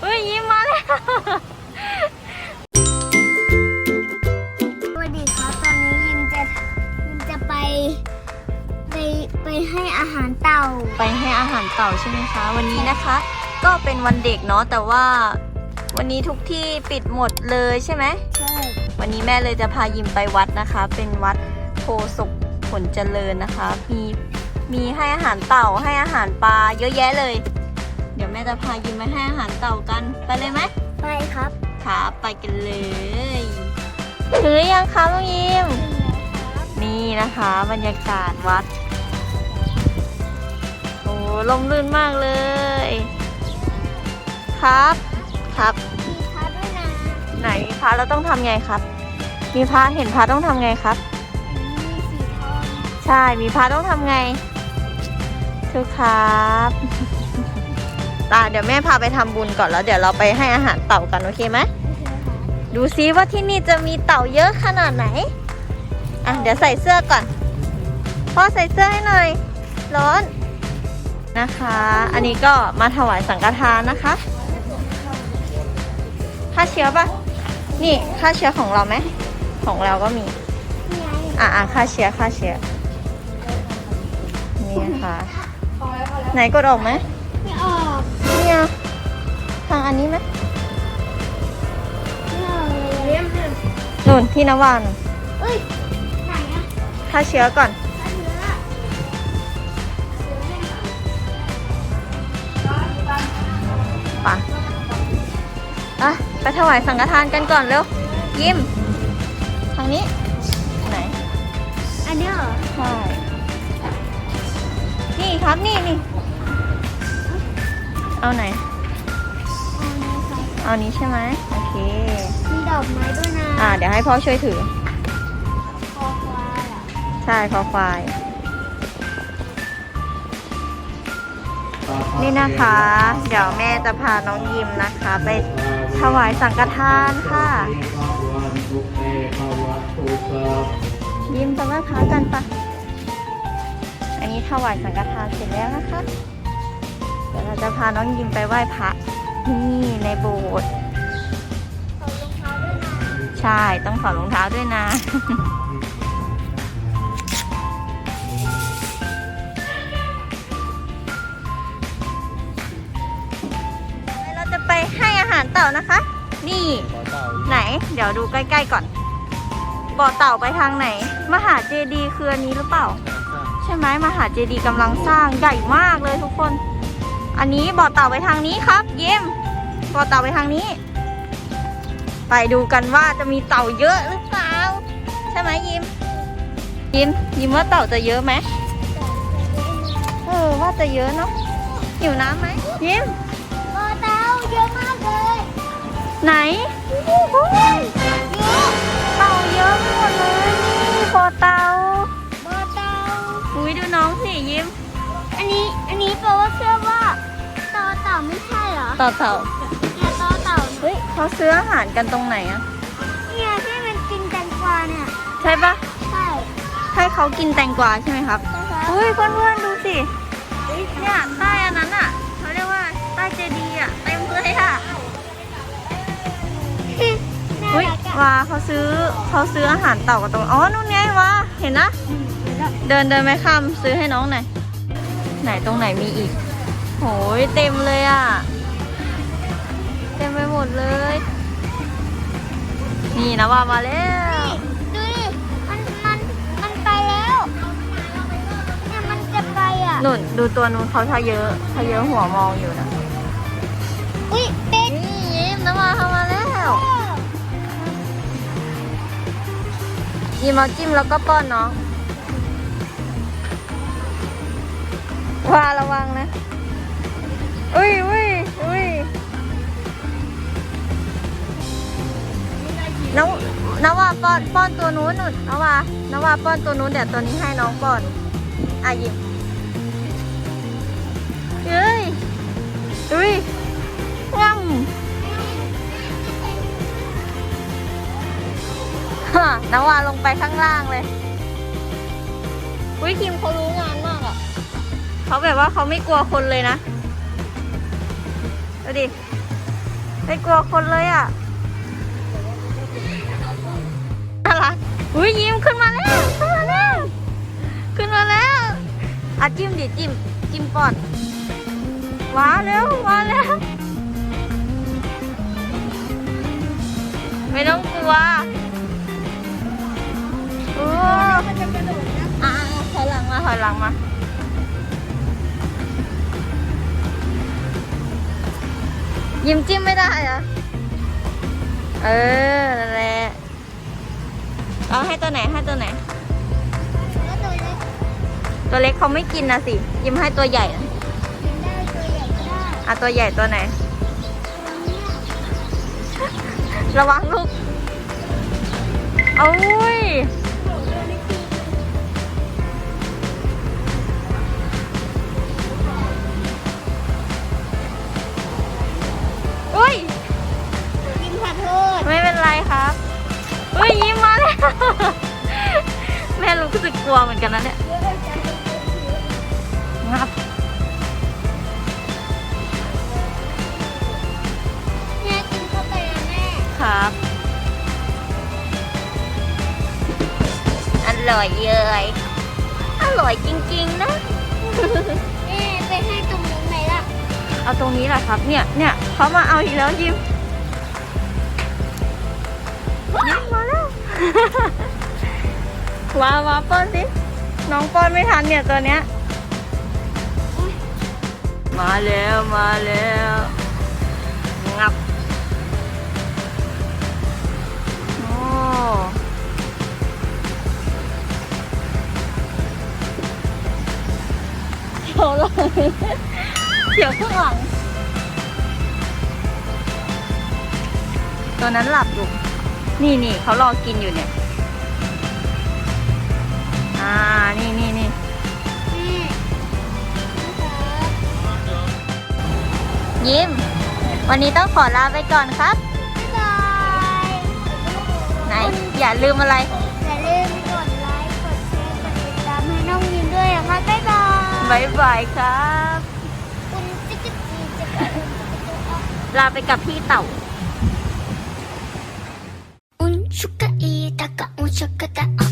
เฮ้ยยิ้มมาแล้ว สวัสดีครับ ตอนนี้ยิมจะยิมจะไปไปไปให้อาหารเต่า ไปให้อาหารเต่าใช่ไหมคะ วันนี้นะคะ ก็เป็นวันเด็กเนาะแต่ว่า วันนี้ทุกที่ปิดหมดเลยใช่ไหม ใช่ วันนี้แม่เลยจะพายิมไปวัดนะคะ เป็นวัดโพศกผลเจริญนะคะ มีมีให้อาหารเต่าให้อาหารปลาเยอะแยะเลยเดี๋ยวแม่จะพายิมไปให้อาหารเต่ากัน ไปเลยไหมไปครับครับไปกันเลยถึงหรือยังคะลุงยิมนี่นะคะ บรรยากาศวัด โอ้ลมลื่นมากเลย ครับครับมีพระด้วยนะไหนมีพระเราต้องทำไงครับ มีพระเห็นพระต้องทำไงครับ มีสีทองใช่มีพระต้องทำไงทุกครับ ตาเดี๋ยวแม่พาไปทำบุญก่อนแล้วเดี๋ยวเราไปให้อาหารเต่ากันโอเคไหมดูซิว่าที่นี่จะมีเต่าเยอะขนาดไหน อะเดี๋ยวใส่เสื้อก่อน พ่อใส่เสื้อให้หน่อย ร้อนนะคะ อันนี้ก็มาถวายสังฆทานนะคะฆ่าเชื้อปะนี่ฆ่าเชื้อของเราไหม ของเราก็มี อะอะฆ่าเชื้อฆ่าเชื้อ นี่นะคะไหนกดออกไหมไม่ออก อันนี้ไหมไม่ออกเลยเรียมเลยนู่นที่นวันเอ้ยไหนอะฆ่าเชื้อก่อนอันเนื้อไปอะไปถวายสังฆทานกันก่อนเร็ว ยิ้ม ทางนี้ ไหน อันเนี้ยเหรอใช่ นี่ครับนี่นี่ เอาไหนอันนี้ครับ เอานี้ใช่ไหมโอเค มีดอกไม้ด้วยนะอ่า เดี๋ยวให้พ่อช่วยถือ คอควายอะใช่คอควาย นี่นะคะ เดี๋ยวแม่จะพาน้องยิมนะคะ ไปถวายสังฆทานค่ะ ยิมจะไหว้พระกันปะอันนี้ถวายสังฆทานเสร็จแล้วนะคะ เดี๋ยวเราจะพาน้องยิมไปไหว้พระ นี่ในโบสถ์ถอดรองเท้าด้วยนะใช่ต้องถอดรองเท้าด้วยนะ เราจะไปให้อาหารเต่านะคะ นี่ ไหน เดี๋ยวดูใกล้ๆก่อน บ่อเต่าไปทางไหน มหาเจดีย์คืออันนี้หรือเปล่า ใช่ไหมมหาเจดีย์กำลังสร้างใหญ่มากเลยทุกคน อันนี้บ่อเต่าไปทางนี้ครับ เยี่ยม บ่อเต่าไปทางนี้ ไปดูกันว่าจะมีเต่าเยอะหรือเปล่า ใช่ไหมยิม ยิมยิมว่าเต่าจะเยอะไหมเออว่าจะเยอะเนาะหิวน้ำไหมยิมบอเตาเยอะมากเลย ไหนโอ้ยเยอะเต่าเยอะไปหมดเลยนี่บ่อเต่าบอเตาอุ้ยดูน้องสิยิ้มอันนี้อันนี้แปลว่าเชื่อว่าต่อเต่าไม่ใช่เหรอต่อเต่าเนี่ยต่อเต่า เฮ้ยเขาซื้ออาหารกันตรงไหนอะเนี่ยที่มันกินแตงกวาเนี่ยใช่ปะใช่ให้เขากินแตงกวาใช่ไหมครับใช่ครับอุ้ยเพื่อนๆดูสิเนี่ยใต้อันนั้นอะเขาเรียกว่าใต้เจดีย์อะเต็มเลยอะน่าเฮ้ยรักอะวาเขาซื้อเขาซื้ออาหารเต่ากันตรงอ๋อนู่นไงวาเห็นนะอืมเดี๋ยวเราเดินเดินไปข้ามซื้อให้น้องหน่อยไหนตรงไหนมีอีกโหยเต็มเลยอะ เต็มไปหมดเลย นี่นะว่ามาแล้ว ดูดิ มันมันมันไปแล้วเนี่ยมันจะไปอะ นุ่นดูตัวนู้นเขาทะเยอะทะเยอะหัวมองอยู่นะอุ้ยเป็ดนี่ยิ้มนะมาเข้ามาแล้วยิ้มเอาจิ้มแล้วก็ป้อนน้องว่าระวังนะ อุ้ย นว่าป้อนป้อนตัวนู้นนุ่นนว่านว่าป้อนตัวนู้นเดี๋ยวตัวนี้ให้น้องป้อนอะหยิบเฮ้ยอุ้ยง่ำฮะนว่าลงไปข้างล่างเลยอุ้ยคิมเขารู้งานมากอะเขาแบบว่าเขาไม่กลัวคนเลยนะดูดิไม่กลัวคนเลยอะ อุ้ยยิ้มขึ้นมาแล้วขึ้นมาแล้วขึ้นมาแล้วอะจิ้มดิจิ้มจิ้มก่อนว้าเร็วมาแล้ว ไม่ต้องกลัวโอ้มันจะอะถอยหลังมาถอยหลังมายิ้มจิ้มไม่ได้เหรอะเออนั่นแหละ เอาให้ตัวไหนให้ตัวไหนก็ตัวเล็กตัวเล็กเขาไม่กินนะสิ ยิ้มให้ตัวใหญ่นะกินได้ตัวใหญ่ก็ได้อะตัวใหญ่ตัวไหน ตัวเนี้ยระวังลูกเอาอุ้ย กกลัวเหมือนกันนะเนี่ยงับแม่กินเข้าไปนะแม่ครับ อร่อยเยยอร่อยจริง ๆ นะ แม่ไปให้ตรงนู้นไหนล่ะเอาตรงนี้แหละครับ เนี่ยเนี่ยเขามาเอาอีกแล้วยิ้มยิ้มมาแล้ว ว้าวว้าป้อนสิ น้องป้อนไม่ทันเนี่ยตัวเนี้ย มาแล้วมาแล้วงับโอ้เขียวเลยเขียวข้างหลัง ตัวนั้นหลับอยู่ นี่นี่เขารอกินอยู่เนี่ยา นี่นี่นี่ยิ้ม วันนี้ต้องขอลาไปก่อนครับ บายไหน อย่าลืมอะไร อย่าลืมกดไลค์ กดแชร์ กดติดตามให้น้องยินด้วยนะคะบ๊ายบายบ๊ายบายครับลาไปกับพี่เต่า 운수가 이다가 운수가 다